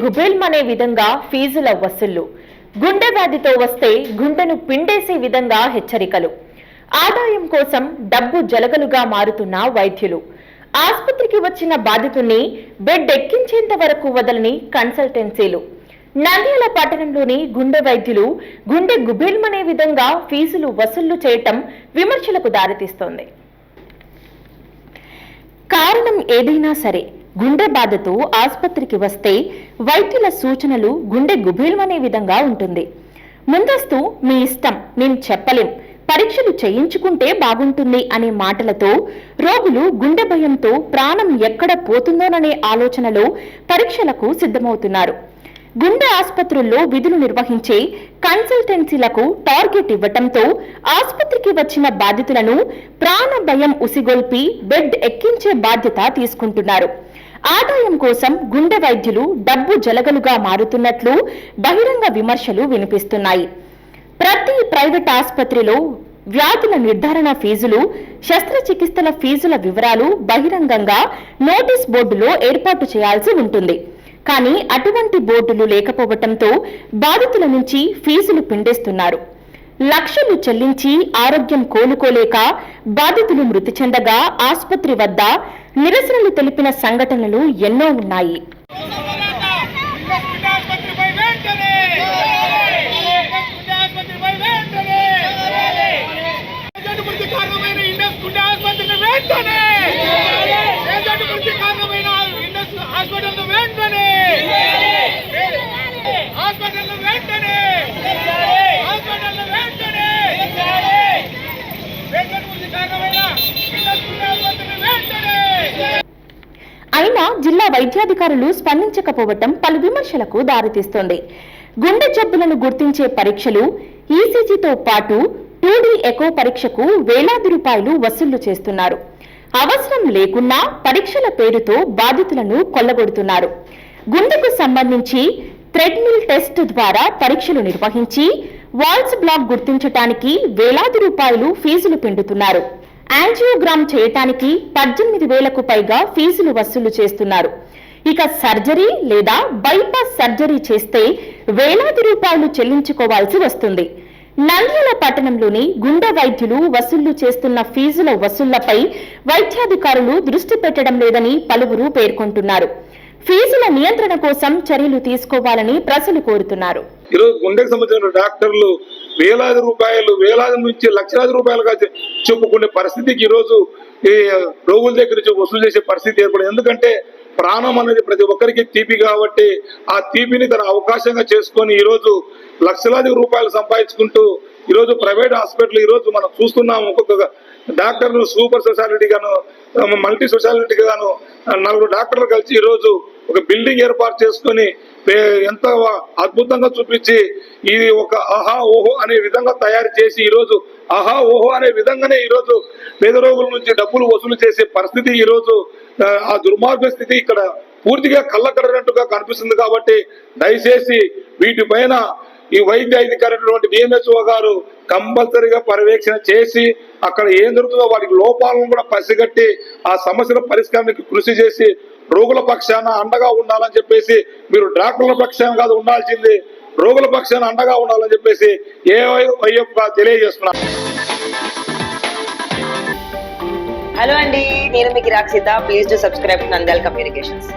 గుబేల్మనే విధంగా ఫీజుల వసూళ్ళు. గుండె వ్యాధితో వస్తే గుండెను పిండేసే విధంగా హెచ్చరికలు. ఆదాయం కోసం డబ్బు జలగలుగా మారుతున్న వైద్యులు. ఆసుపత్రికి వచ్చిన బాధితుని బెడ్ ఎక్కించేంత వరకు వదలని కన్సల్టెన్సీలు. నంద్యాల పట్టణంలోని గుండె వైద్యులు గుండె గుబేల్మనే విధంగా ఫీజులు వసూళ్ళు చేయటం విమర్శలకు దారితీస్తోంది. కారణం ఏదైనా సరే గుండె బాధతో ఆసుపత్రికి వస్తే వైద్యుల సూచనలు గుండె గుభీల్మనే విధంగా ఉంటుంది. ముందస్తు మీ ఇష్టం మేము చెప్పలేం పరీక్షలు చేయించుకుంటే బాగుంటుంది అనే మాటలతో రోగులు గుండె భయంతో ప్రాణం ఎక్కడ పోతుందోననే ఆలోచనలో పరీక్షలకు సిద్ధమవుతున్నారు. గుండె ఆసుపత్రుల్లో విధులు నిర్వహించే కన్సల్టెన్సీలకు టార్గెట్ ఇవ్వటంతో ఆసుపత్రికి వచ్చిన బాధితులను ప్రాణ భయం ఉసిగొల్పి బెడ్ ఎక్కించే బాధ్యత తీసుకుంటున్నారు. ఆదాయం కోసం గుండె వైద్యులు డబ్బు జలగలుగా మారుతున్నట్లు బహిరంగ విమర్శలు వినిపిస్తున్నాయి. ప్రతి ప్రైవేట్ ఆసుపత్రిలో వ్యాధుల నిర్ధారణ ఫీజులు శస్త్రచికిత్సల ఫీజుల వివరాలు బహిరంగంగా నోటీస్ బోర్డులో ఏర్పాటు చేయాల్సి ఉంటుంది. కానీ అటువంటి బోర్డులు లేకపోవటంతో బాధితుల నుంచి ఫీజులు పిండేస్తున్నారు. లక్షలు చెల్లించి ఆరోగ్యం కోలుకోలేక బాధితులు మృతి చెందగా ఆసుపత్రి వద్ద నిరసనలు తెలిపిన సంఘటనలు ఎన్నో ఉన్నాయి. వెంటనే హాస్పిటల్ వెంటనే గుండె ఆసుపత్రిపై వెంటనే ఏజెంట్ మృతి కారణమైన ఇండస్ గుండె ఆసుపత్రిని వెంటనే ఏజెంట్ మృతి కారణమైన ఇండస్ హాస్పిటల్ వెంటనే హాస్పిటల్ వెంటనే హాస్పిటల్ వెంటనే ఏజెంట్ మృతి కారణమైన ఇండస్ గుండె ఆసుపత్రిని వెంటనే అయినా జిల్లా వైద్యాధికారులు స్పందించకపోవటం పలు విమర్శలకు దారితీస్తోంది. గుండె జబ్బులను గుర్తించే పరీక్షలు ఈసీజీతో పాటు టూడీ ఎకో పరీక్షకు వేలాది రూపాయలు వసూళ్ళు చేస్తున్నారు. అవసరం లేకున్నా పరీక్షల పేరుతో బాధితులను కొల్లగొడుతున్నారు. గుండెకు సంబంధించి థ్రెడ్మిల్ టెస్ట్ ద్వారా పరీక్షలు నిర్వహించి వాల్స్ బ్లాక్ గుర్తించటానికి వేలాది రూపాయలు ఫీజులు పిండుతున్నారు. యాంజియోగ్రామ్ చేయటానికి పద్దెనిమిది వేలకు పైగా ఫీజులు వసూలు చేస్తున్నారు. ఇక సర్జరీ లేదా బైపాస్ సర్జరీ చేస్తే వేలాది రూపాయలు చెల్లించుకోవాల్సి వస్తుంది. నంద్యాల పట్టణంలోని గుండె వైద్యులు వసూళ్ళు చేస్తున్న ఫీజుల వసూళ్ళపై వైద్యాధికారులు దృష్టి పెట్టడం లేదని పలువురు పేర్కొంటున్నారు. ఫీజుల నియంత్రణ కోసం చర్యలు తీసుకోవాలని ప్రజలు కోరుతున్నారు. ఈరోజు గుండెకు సంబంధించిన డాక్టర్లు వేలాది రూపాయలు వేలాది నుంచి లక్షలాది రూపాయలుగా చె- చెప్పుకునే పరిస్థితికి ఈరోజు ఈ రోగుల దగ్గర నుంచి వసూలు చేసే పరిస్థితి ఏర్పడింది. ఎందుకంటే ప్రాణం అనేది ప్రతి ఒక్కరికి తీపి కాబట్టి ఆ తీపిని తన అవకాశంగా చేసుకొని ఈరోజు లక్షలాది రూపాయలు సంపాదించుకుంటూ ఈరోజు ప్రైవేట్ హాస్పిటల్ ఈరోజు మనం చూస్తున్నాం ఒక్కొక్క డాక్టర్లు సూపర్ స్పెషాలిటీగాను మల్టీ స్పెషాలిటీగాను నలుగురు డాక్టర్లు కలిసి ఈరోజు ఒక బిల్డింగ్ ఏర్పాటు చేసుకొని ఎంత అద్భుతంగా చూపించి ఇది ఒక అహా ఓహో అనే విధంగా తయారు చేసి ఈరోజు అహా ఓహో అనే విధంగానే ఈరోజు పేద రోగుల నుంచి డబ్బులు వసూలు చేసే పరిస్థితి ఈరోజు ఆ, ఆ దుర్మార్గ స్థితి ఇక్కడ పూర్తిగా కళ్ళకడనట్టుగా కనిపిస్తుంది కాబట్టి దయచేసి వీటిపైన ఈ వైద్య అధికారి బిఎంఎస్ఓ గారు కంపల్సరీగా పర్యవేక్షణ చేసి అక్కడ ఏం జరుగుతుందో వాటికి లోపాలను కూడా పసిగట్టి ఆ సమస్యల పరిష్కారానికి కృషి చేసి రోగుల పక్షాన అండగా ఉండాలని చెప్పేసి మీరు డాక్టర్ల పక్షాన కాదు ఉండాల్సింది. రోగుల పక్షాన అండగా ఉండాలని చెప్పేసి ఏ వైఎఫ్గా తెలియజేస్తున్నారు. హలో అండి నేను మీకు Rakshita please to subscribe Nandal communications